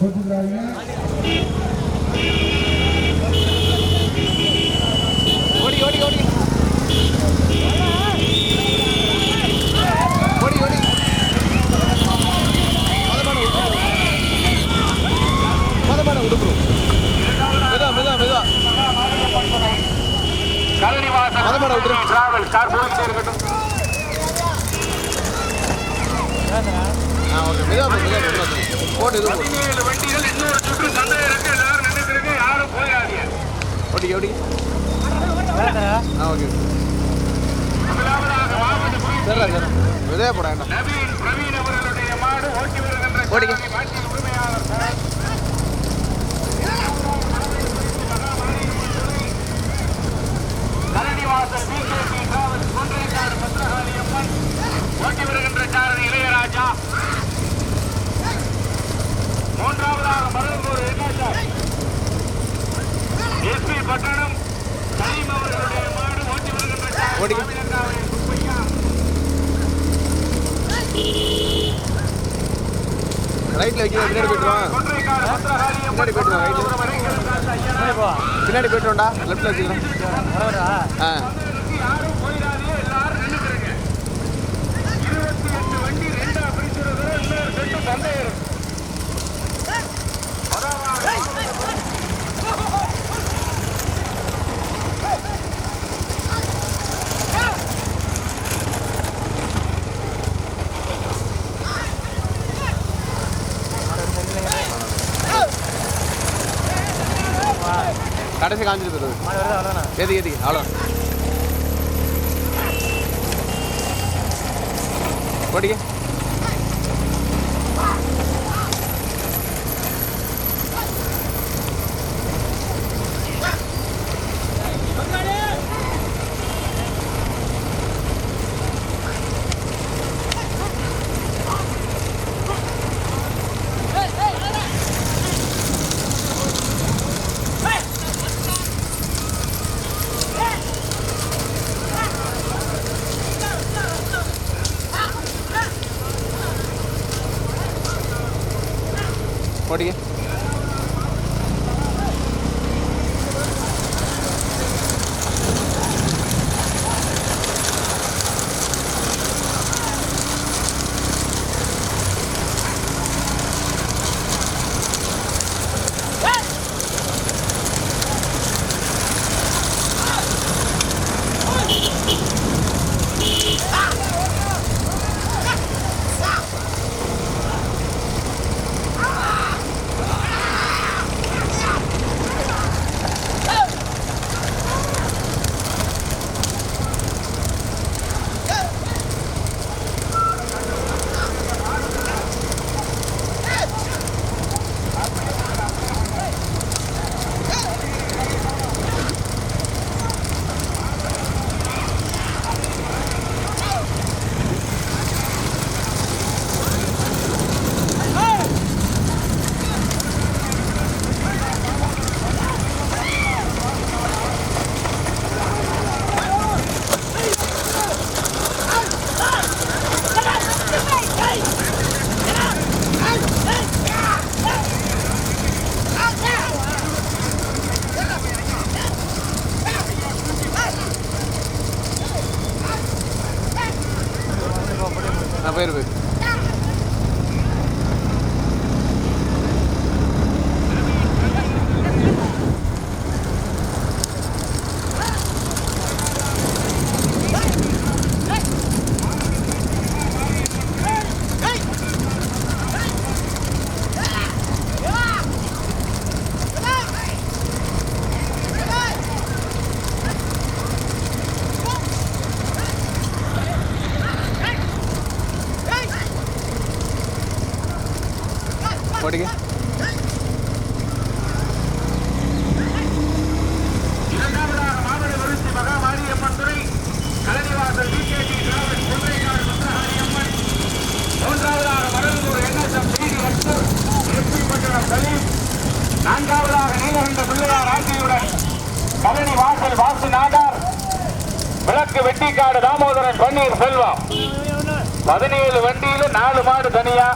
போட்டுக்கிறாங்க ஓடி ஓடி ஓடி. ஓடி ஓடி மதமான உடுப்பு மெதுவா மெதுவா மெதுவா கல்விவாசல் மதமான விட்டுரு. டிராவல் கார் போயிட்டே இருக்கட்டும் ஆ ஓகே மெதுவா போ, மெதுவா போ, மெதுவா போ. போட்டு இது போடு பதினேழு வண்டிகள் இன்னொரு சுற்று சந்தை இருக்கு. எல்லாரும் நின்றுக்கிறீங்க யாரும் போயிடாதீங்க ஓடி ஓடி ஆ ஓகே. முதலாவதாக மாவட்ட மெதுவா போடா என்ன நவீன் பிரவீன் அவர்களுடைய மாடு ஓட்டி வருகின்ற பாட்டில் உரிமையாளர் sir. Karadivasal PKP travels Kondraikadu Bhadrakali Amman ஓட்டி வருகின்ற சாரதி இளையராஜா. மூன்றாவதாக மருதூர் என்எஸ்ஆர் எஸ்பி பட்டணம் சலீம் அவர்களுடைய மாடு ஓட்டி வருகின்ற சாரதி ரைட்ல வைக்கிற பின்னாடி போயிட்டு பின்னாடி போயிட்டு ரைட்ல பின்னாடி போயிட்டு லெஃப்ட்ல வச்சுக்கிறேன் ஆ. இருபத்தி எட்டு வண்டி ரெண்டா பிரிச்சிருக்கிற இன்னொரு செட்டு சண்டை கடைசி காஞ்சிட்டு போயிருது எது எது அவ்வளோ ஓடிக்க ஓடிக்க ஓடிக்க இரண்டாவதாக மாவட்ட விருத்தி மகா மாரியம்மன் துறை கலனிவாசல் பிகேடி டிராவல்ஸ் கொன்றைக்காடு பத்ரகாளி அம்மன் மூன்றாவதாக மருதூர் என்எஸ்எம் செய்தி அக்சர் எஸ்பி பட்டணம் சலீம் நான்காவதாக நீலகண்ட பிள்ளையார் ஆட்சியுடன் கலனி வாசல் வாசு நாடார் விளக்கு வெட்டிக்காடு தாமோதரன் பன்னீர் செல்வம் பதினேழு வண்டியில நாலு மாடு தனியா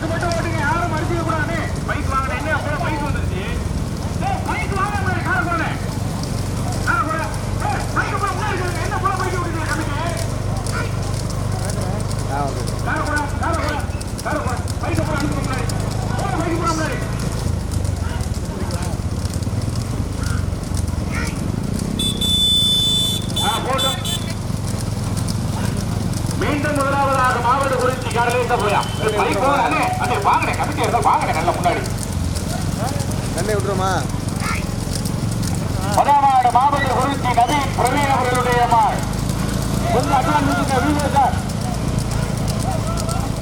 பார்த்து மட்டும் ஓட்டுங்க யாரும் மறுக்க கூடாது பைக் வாங்கின என்ன அப்புறம் பைக் வந்துருச்சு ஏய், பைக் வாங்க முன்னாடி கார போன கார போன ஏய், பைக் அப்புறம் முன்னாடி இருக்குங்க. என்ன போல பைக் ஓட்டுறீங்க கமிட்டி ஆ ஓகே கார போட கார போட கார போட பைக் அப்புறம் அனுப்ப முன்னாடி போட பைக் போட முன்னாடி ஆ போட்டோம் மீண்டும் முதலாவதாக குறிச்சி கடலேச போயா அண்ணே வாங்கினே கமிட்டி இருந்தா வாங்கினே நல்ல முன்னாடி. தண்ணி விட்டுருமா? முதலாவது மாவட்ட குறிச்சி நதி பிரவீன் அவர்களுடைய மாள் கொஞ்சம் அட்வான்ஸ் கொடுங்க, வீடியோ சார்.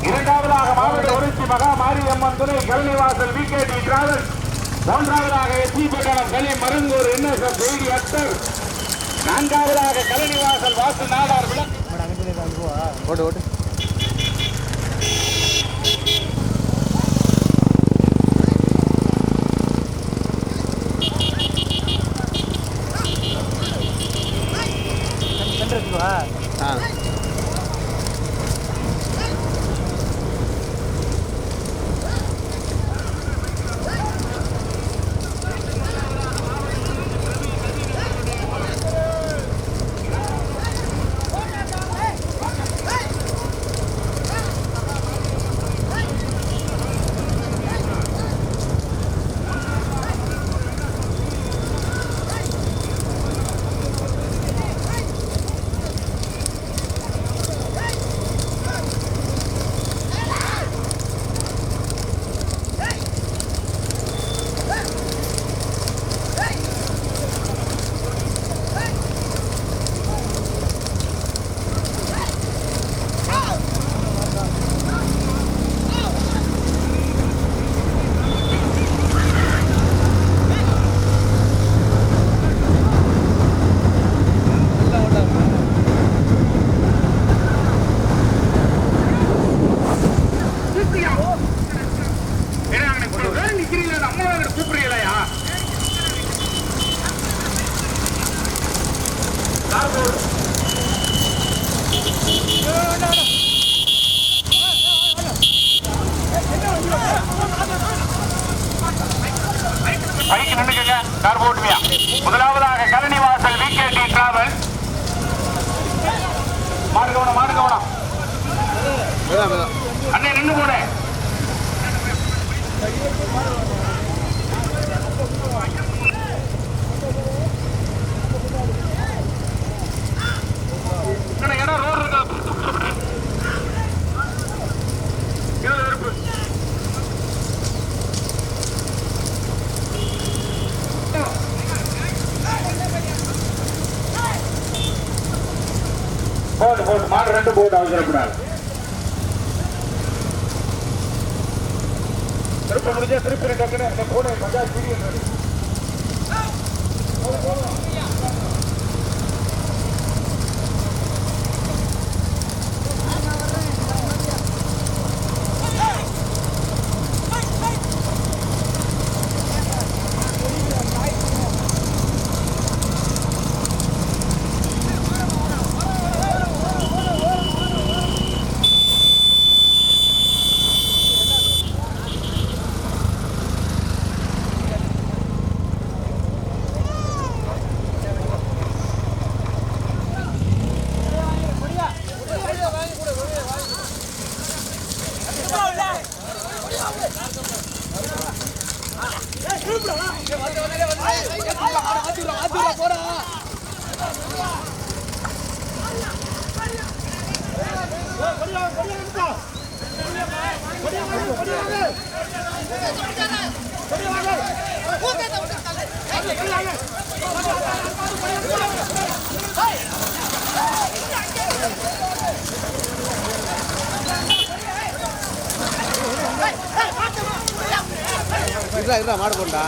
இரண்டாவதாக மாவட்ட குறிச்சி மகா மாரியம்மன் துணை Kalvivasal V K T travels மூன்றாவதாக எஸ்பி பட்டணம் கலி மருங்கூர் என்எஸ்எஃப் செய்தி அக்தர் நான்காவதாக கலனிவாசல் வாசு நாடார் விளக்கு. ஓட்டு ஓட்டு போட்டு மாடு ரெண்டு போட்டு அவசரப்படாது திருப்ப முடிஞ்சா திருப்பி டக்குன்னு இந்த மஜா சீரியல் வீடியோ இருடா இருடா மாடு கொண்டா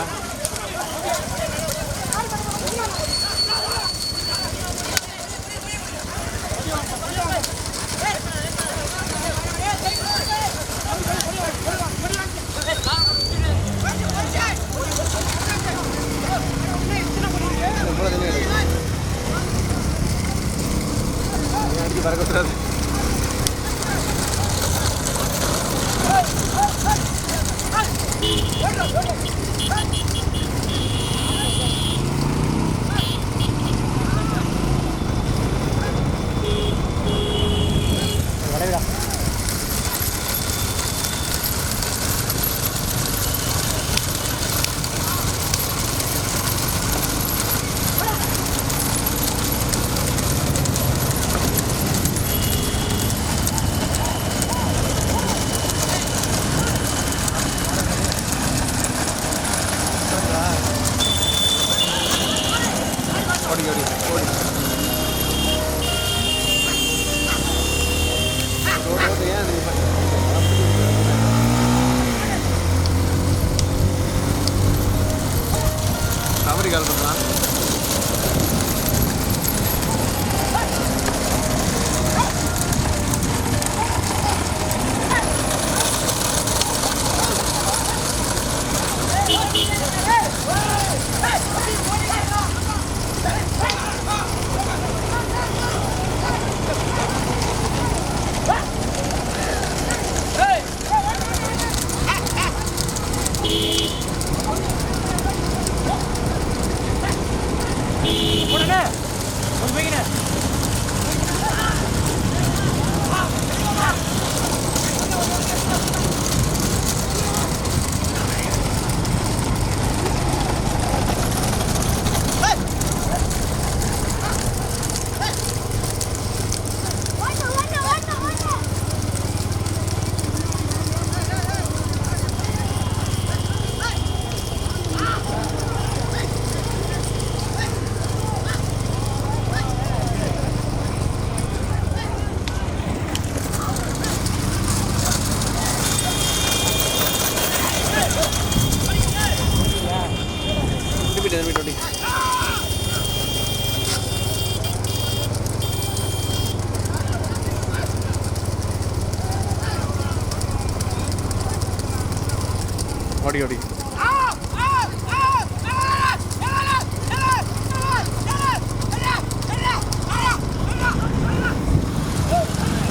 ஓடி ஓடி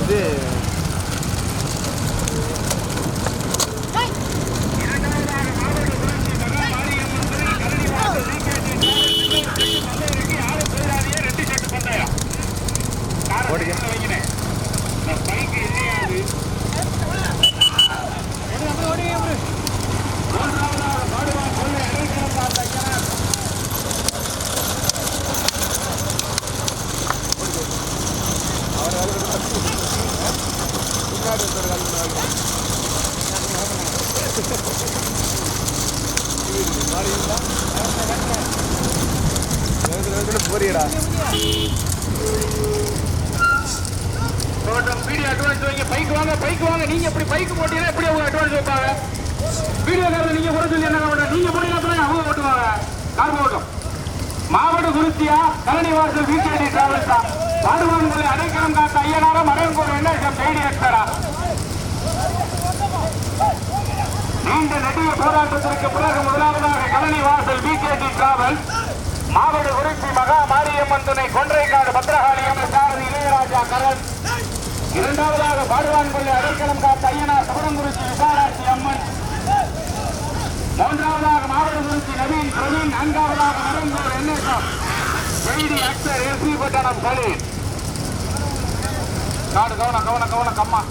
இது ஓடிங்க முன்னாடி ஒருத்தர் கால் பண்ணுவாங்க மாறிங்களா வேகத்துல வேகத்துல போறியடா தோட்டம் வீடியோ அட்வான்ஸ் வைங்க பைக் வாங்க பைக் வாங்க நீங்க எப்படி பைக் போட்டீங்கன்னா எப்படி அவங்க அட்வான்ஸ் வைப்பாங்க வீடியோ காரங்க நீங்க கூட சொல்லி என்ன பண்ண நீங்க போட்டீங்கன்னா அவங்க ஓட்டுவாங்க கார் போட்டும் மாவட்ட குறிச்சியா கலனி வாசல் விகேடி டிராவல்ஸா பாடுவான்களை அடைக்கலம் காத்த ஐயனாரா மரங்கோடு என்ன தேடி எடுத்தாரா நீண்ட போராட்டத்திற்கு பிறகு முதலாவதாக கலனி வாசல் விகேடி டிராவல் மாவட்ட குறிச்சி மகா மாரியம்மன் துணை கொன்றைக்காடு பத்ரகாளி அம்மன் சாரதி இளையராஜா கரண். இரண்டாவதாக பாடுவான்கொள்ளி அடைக்கலம் காத்த ஐயனார் சுவரங்குறிச்சி விசாராட்சி அம்மன். மூன்றாவதாக மாவட்டகுறிச்சி நவீன் பிரவீன். நான்காவதாக மரங்கூர் என்எஸ்எம். செய்தி அக்சர் எஸ்பி பட்டணம் சலீம் காடு கவனம் கவனம் கவனம் கம்மா.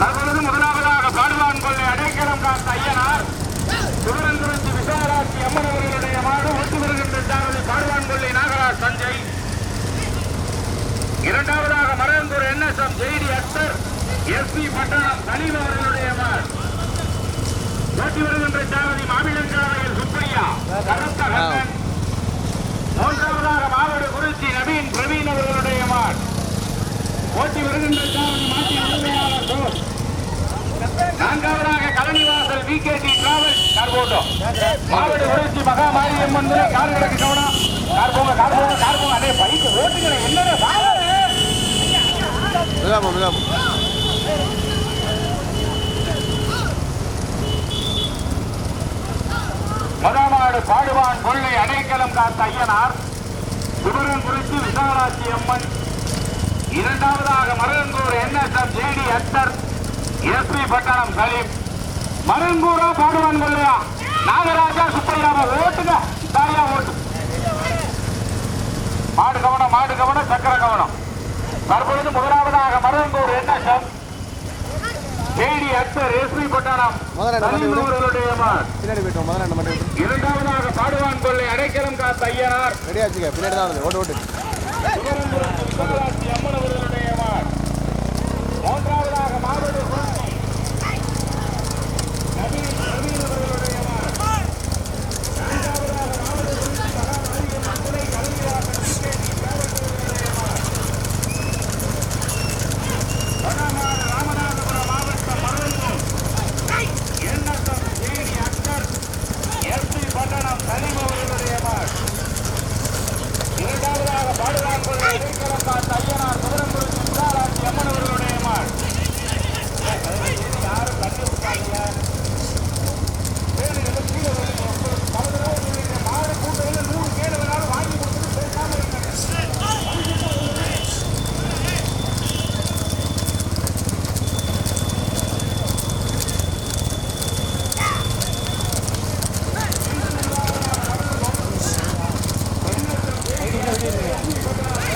தற்பொழுது முதலாவதாக பாடுவான் கொள்ளை அடைக்கலம் காத்த ஐயனார். திருவனந்தபுரத்து விசாலாட்சி அம்மன் அவர்களுடைய மாடு ஒத்து வருகின்ற சாரதி பாடுவான் கொள்ளை நாகராஜ் சஞ்சய் இரண்டாவதாக மரங்கூர் என்எஸ்எம் செய்தி எஸ் எஸ்பி பட்டணம் சலீம் அவர்களுடைய மாடு. ஓட்டி வருகின்ற சாரதி மாவிலங்காவையில் சுப்பையா கருத்த கண்ணன். மூன்றாவதாக மாவட்ட குறிச்சி நவீன் பிரவீன் அவர்களுடைய மாட். ஓட்டி வருகின்ற சாரதி மாட்டி நான்காவதாக Kalanivasal V K T travels car போட்டோம் மாவட்ட குறிச்சி மகா மாரியம்மன் கார் கிடக்கு கவனம். கார் போங்க கார் போங்க கார் போங்க அதே பைக் ஓட்டுங்களே என்னடா மிதாமா மிதாமா மதாமாடு பாடுவான் கொள்ளை அடைக்கலம் காத்த ஐயனார். சிவரன் குறிச்சி விசாலாட்சி அம்மன். இரண்டாவதாக Maruthangur NSM JD Akhtar SP Pattanam Salim. மருங்கூரா பாடுவான் கொள்ளையா நாகராஜா சுப்பையாவை ஓட்டுங்க. தாயா ஓட்டு. மாடு கவனம் மாடு கவனம் சக்கர கவனம். தற்பொழுது முதலாவதாக மருங்கூர் என்ன சார்? தேடி அக்பர் எஸ்பி விட்டு இரண்டாவதாக பாடுவான் கொள்ளை அடைக்கலம் காத்த ஐயனார். ரெடி ஆச்சுக்க பின்னாடி தான் ஓட்டு ஓட்டு. அம்மன் அவர்களுடைய மாடு மூன்றாவதாக மாவட்ட குருசி நவீன் நவீன் அவர்களுடைய மாடு நான்காவதாக மாவட்ட குருசி மகாமாரியம்மன் துணை கலைஞராக டிகேடி தேவர்களுடைய மாடு வடமாடு ராமநாதபுரம் மாவட்டம் மருந்தூர் எண்ணத்தம் தேனி அக்பர் எஸ்பி பட்டணம் சலீம் அவர்களுடைய மாடு இரண்டாவதாக பாடுவான் கொள்ள இடைக்கலம் காத்த ஐயனார் சிவரங்குறிச்சி விசாலாட்சி அம்மன் அவர்களுடைய மாள் யாரும் கண்டு விட்டாங்க பல தடவை சொல்லியிருக்கேன் மாடு கூட்டத்தில் நூறு கேடு வேணாலும் வாங்கி கொடுத்துட்டு பேசாம இருக்காங்க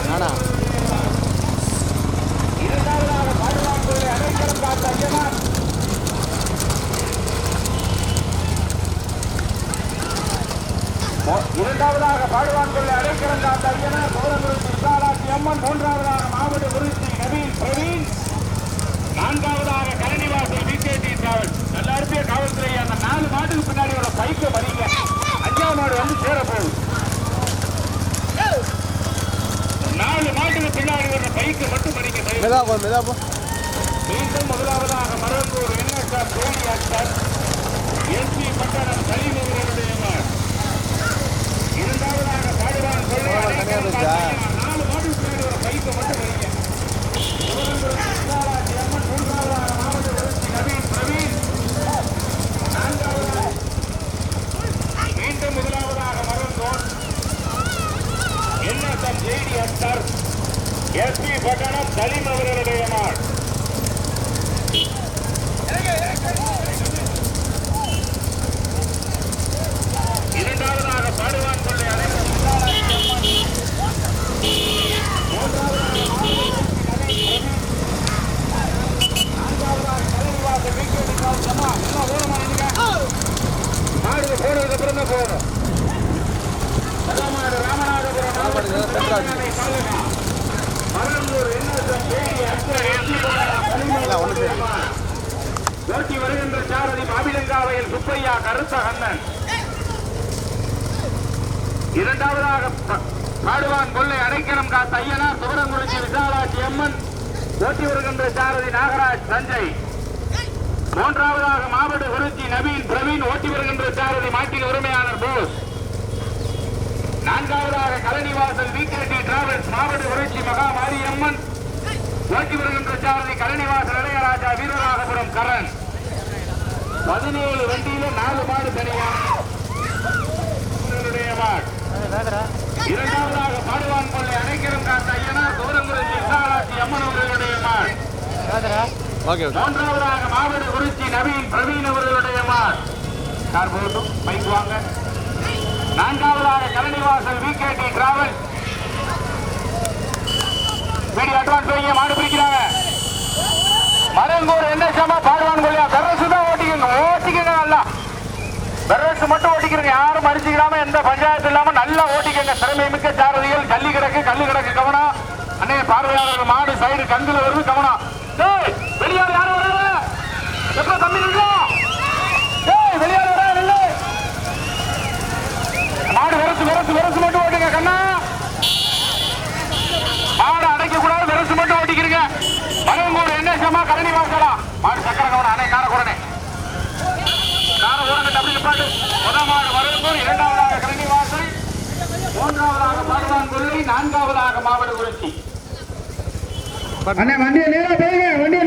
நானா இரண்டாவதாக பாடுவான் கொள்ள இடைக்கலம் காத்த ஐயனார் இரண்டாவதாக பாடுவான் கொள்ள அடைக்கலம் காத்த ஐயனார் சோழங்குறிச்சி விசாலாட்சி அம்மன் மூன்றாவதாக மாவட்ட குறிச்சி நவீன் பிரவீன். நான்காவதாக கரணிவாசல் விகேடி டிராவல் நல்ல அருமைய காவல்துறை அந்த நாலு மாட்டுக்கு பின்னாடி ஒரு பைக்கை மறிங்க அஞ்சாவது மாடு வந்து சேர போகுது. நாலு மாட்டுக்கு பின்னாடி ஒரு பைக்கை மட்டும் போ போ. மீண்டும் முதலாவதாக மருந்தூர் என்எஸ்ஆர் தோனி அக்பர். எஸ்பி பட்டணம் சலீம் அவர்களுடைய மாடு. இரண்டாவதாக பாடுவான் கொள்ளை ஆமா, தனியா அடைக்கலம் இருந்துச்சா? காத்த நாலு மாட்டுக்கு பின்னாடி ஒரு பைக்கை மட்டும் மறிங்க சிவகங்கை விசாலாட்சி அம்மன் மூன்றாவதாக மாவட்ட வளர்ச்சி நவீன் பிரவீன் நான்காவதாக மீண்டும் முதலாவதாக Marundur NSM JD Akbar SP Pattanam Salim அவர்களுடைய மாடு இரண்டாவதாக பாடுவான் கொள்ளை அனைத்து விசாலாட்சி அம்மன் மூன்றாவதாக தலைவாசல் வீக்கெண்டு கால் சம்மா எல்லாம் ஓரமா நின்னுங்க மாடு போனதுக்கு அப்புறம் தான் போகணும் முதலாமாடு ராமநாதபுரம் மாவட்டம் திருநெல்வேலி தாலுகா. மருந்தூர் என்எஸ்எம் தேனி அக்பர் எஸ்பி பட்டணம் சலீம் இல்ல, ஒண்ணு அவர்களுடைய மாடு. வருகின்ற சாரதி மாபிலங்காவையில் சுப்பையா கருத்த கண்ணன் இரண்டாவதாக பாடுவான் கொள்ளை அடைக்கலம் காத்த ஐயனார் சுவரங்குறிச்சி விசாலாட்சி அம்மன் ஓட்டி வருகின்ற சாரதி நாகராஜ் சஞ்சய் மூன்றாவதாக மாவட்ட குறிச்சி நவீன் பிரவீன் ஓட்டி வருகின்ற சாரதி மாட்டின் உரிமையாளர் போஸ். நான்காவதாக கலனிவாசல் விகேடி டிராவல்ஸ் மாவட்ட குறிச்சி மகா மாரியம்மன். ஓட்டி வருகின்ற சாரதி கலனிவாசல் இளையராஜா வீரராகபுரம் கரண். பதினேழு வண்டியில நாலு மாடு தனியா இரண்டாவதாக பாடுவான் கொள்ளை அணைக்கரம் காத்த ஐயனார் தூரங்குறிச்சி விசாலாட்சி அம்மன் அவர்களுடைய ஓகே மூன்றாவதாக மாவட்ட குறிச்சி நவீன் பிரவீன் அவர்களுடைய மாடு. கார் போட்டும் பைக் வாங்க. நான்காவதாக Kalanivasal V K T travel video advance வைங்க மாடு பிடிக்கிறாங்க. மரங்கூர் என்ன சாமா பாடுவான் கொள்ளையா பெரசு தான் ஓட்டிக்கங்க ஓட்டிக்கங்க நல்லா. பெரசு மட்டும் ஓட்டிக்கிறங்க யாரும் மறிச்சுக்கிறாம எந்த பஞ்சாயத்து இல்லாம நல்லா ஓட்டிக்கங்க. திறமை மிக்க சாரதிகள். கள்ளி கிடக்கு கள்ளி கிடக்கு கவனம் அண்ணே பார்வையாளர் மாடு சைடு கங்குல வருது கவனம் டேய் வெளியார் யாரும் வராத எப்ப தம்பி நின்று டேய் வெளியார் வரா நில்லு மாடு விரசு விரசு விரசு மட்டும் ஓட்டுங்க கண்ணா மாடு அடைக்க கூடாது விரசு மட்டும் ஓட்டிக்கிறீங்க மருங்கூர் என்ன சமா கரணி வாசலா மாடு சக்கர கவனம் அணை கார குடனே டபுள் ஓரங்கட்ட முதல் மாடு இரண்டாவதாக கரணி வாசல் மூன்றாவதாக பாடுவான் கொள்ளை நான்காவதாக மாவட்ட குறிச்சி. வண்டியை நேரா வண்டியை